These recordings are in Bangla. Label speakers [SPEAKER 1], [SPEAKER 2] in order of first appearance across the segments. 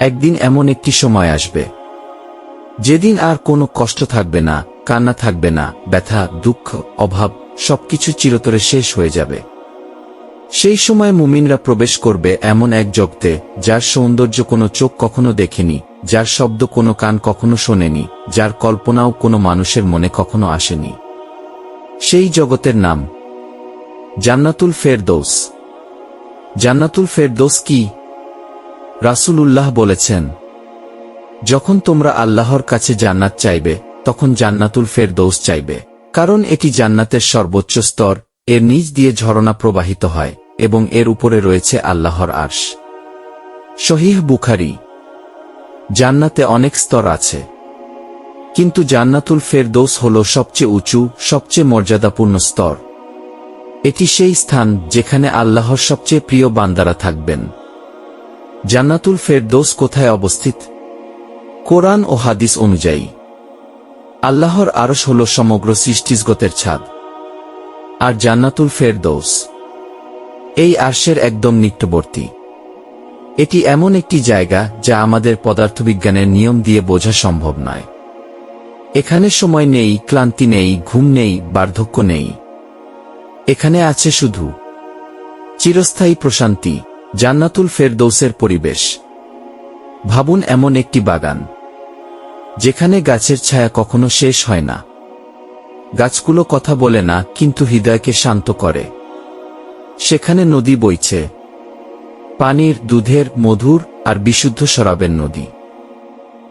[SPEAKER 1] একদিন এমন একটি সময় আসবে। যেদিন আর কোনো কষ্ট থাকবে না, কান্না থাকবে না, ব্যথা, দুঃখ, অভাব, সবকিছু চিরতরে শেষ হয়ে যাবে। সেই সময় মুমিনরা প্রবেশ করবে এমন এক জগতে, যার সৌন্দর্য কোনো চোখ কখনো দেখেনি, যার শব্দ কোনো কান কখনো শোনেনি, যার কল্পনাও কোনো মানুষের মনে কখনো আসেনি। সেই জগতের নাম জান্নাতুল ফেরদৌস। জান্নাতুল ফেরদৌস কি? রাসূলুল্লাহ বলেছেন, যখন তোমরা আল্লাহর কাছে জান্নাত চাইবে, তখন জান্নাতুল ফেরদৌস চাইবে। কারণ এটি জান্নাতের সর্বোচ্চ স্তর, এর নিচ দিয়ে ঝরনা প্রবাহিত হয়, এবং এর উপরে রয়েছে আল্লাহর আর্শ। শহীহ বুখারি, জান্নাতে অনেক স্তর আছে। কিন্তু জান্নাতুল ফেরদৌস হল সবচেয়ে উঁচু, সবচেয়ে মর্যাদাপূর্ণ স্তর। এটি সেই স্থান যেখানে আল্লাহর সবচেয়ে প্রিয় বান্দারা থাকবেন। জান্নাতুল ফেরদৌস কোথায় অবস্থিত? কোরআন ও হাদিস অনুযায়ী, আল্লাহর আরশ হল সমগ্র সৃষ্টিজগতের ছাদ। আর জান্নাতুল ফেরদৌস, এই আর্শের একদম নিকটবর্তী এটি এমন একটি জায়গা যা আমাদের পদার্থবিজ্ঞানের নিয়ম দিয়ে বোঝা সম্ভব নয়। এখানে সময় নেই, ক্লান্তি নেই, ঘুম নেই, বার্ধক্য নেই। এখানে আছে শুধু চিরস্থায়ী প্রশান্তি জান্নাতুল ফেরদৌসের পরিবেশ। ভাবুন এমন একটি বাগান, যেখানে গাছের ছায়া কখনো শেষ হয় না। গাছগুলো কথা বলে না, কিন্তু হৃদয়কে শান্ত করে। সেখানে নদী বইছে। পানির, দুধের, মধুর আর বিশুদ্ধ শরাবের নদী।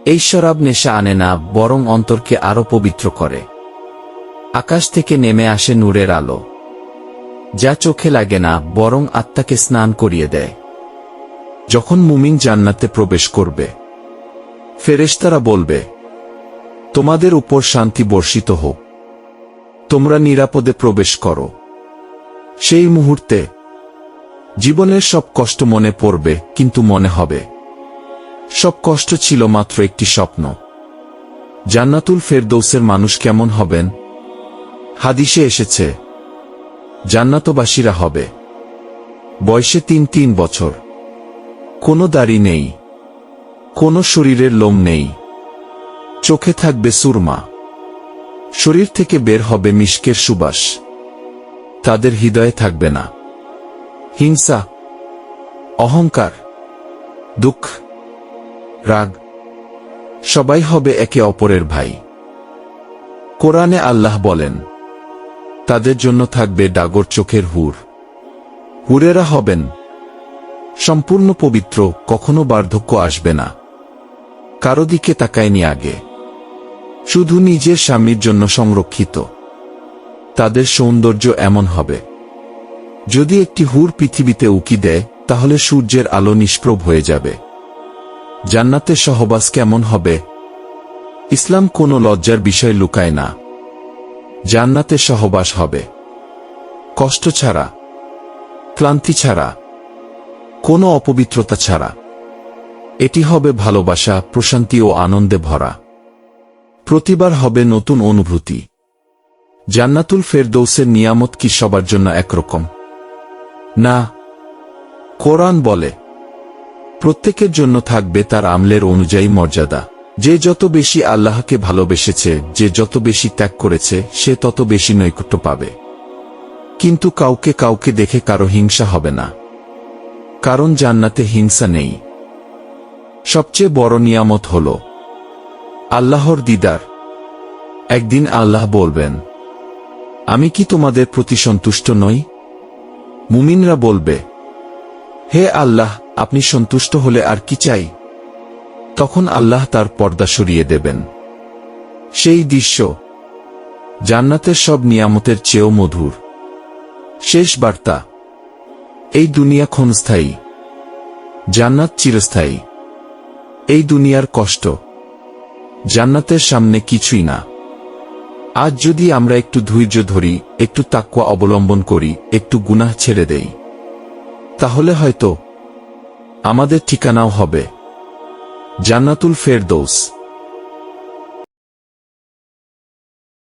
[SPEAKER 1] এই শরাব নেশা আনে না, বরং অন্তরকে আরও পবিত্র করে। আকাশ থেকে নেমে আসে নূরের আলো। যা চোখে লাগে না, বরং আত্মাকে স্নান করিয়ে দেয়।
[SPEAKER 2] যখন মুমিন জান্নাতে প্রবেশ করবে, ফেরেশতারা বলবে, তোমাদের উপর শান্তি বর্ষিত হোক। তোমরা নিরাপদে প্রবেশ করো। সেই মুহূর্তে, জীবনের সব কষ্ট মনে পড়বে, কিন্তু মনে হবে, সব কষ্ট ছিল মাত্র একটি স্বপ্ন। জান্নাতুল ফেরদৌসের মানুষ কেমন হবেন? হাদিসে এসেছে জান্নাতবাসীরা হবে। বয়সে তিন তিন বছর। কোনো দাড়ি নেই। কোনো শরীরের লোম নেই। চোখে থাকবে সুরমা। শরীর থেকে বের হবে মিষ্কের সুবাস। তাদের হৃদয়ে থাকবে না। হিংসা, অহংকার, দুঃখ, রাগ, সবাই হবে একে অপরের ভাই। কোরআনে আল্লাহ বলেন তাদের জন্য থাকবে ডাগর চোখের হুর। হুরেরা হবেন। সম্পূর্ণ পবিত্র, কখনো বার্ধক্য আসবে না। কারও দিকে তাকায়নি আগে। শুধু নিজের স্বামীর জন্য সংরক্ষিত। তাদের সৌন্দর্য এমন হবে। যদি একটি হুর পৃথিবীতে উকি দেয়, তাহলে সূর্যের আলো নিষ্প্রভ হয়ে যাবে। জান্নাতের সহবাস কেমন হবে? ইসলাম কোনো লজ্জার বিষয় লুকায় না। জান্নাতে সহবাস হবে। কষ্ট ছাড়া, ক্লান্তি ছাড়া, কোনো অপবিত্রতা ছাড়া। এটি হবে ভালোবাসা, প্রশান্তি ও আনন্দে ভরা। প্রতিবার হবে নতুন অনুভূতি। জান্নাতুল ফেরদৌসের নিয়ামত কি সবার জন্য একরকম? না। কোরআন বলে, প্রত্যেকের জন্য থাকবে তার আমলের অনুযায়ী মর্যাদা। যে যত বেশি আল্লাহকে ভালোবেসেছে, যে যত বেশি ত্যাগ করেছে, সে তত বেশি নৈকট্য পাবে। কিন্তু কাউকে কাউকে দেখে কারও হিংসা হবে না। কারণ জান্নাতে হিংসা নেই। সবচেয়ে বড় নিয়ামত হল, আল্লাহর দিদার। একদিন আল্লাহ বলবেন, আমি কি তোমাদের প্রতি সন্তুষ্ট নই? মুমিনরা বলবে, হে আল্লাহ, আপনি সন্তুষ্ট হলে আর কি চাই? তখন আল্লাহ তার পর্দা সরিয়ে দেবেন। সেই দৃশ্য, জান্নাতের সব নিয়ামতের চেয়েও মধুর। শেষ বার্তা, এই দুনিয়া ক্ষণস্থায়ী। জান্নাত চিরস্থায়ী। এই দুনিয়ার কষ্ট, জান্নাতের সামনে কিছুই না। আজ যদি আমরা একটু ধৈর্য ধরি, একটু তাকুয়া অবলম্বন করি, একটু গুনাহ ছেড়ে দেই, তাহলে হয়তো আমাদের ঠিকানাও হবে। জান্নাতুল ফেরদৌস।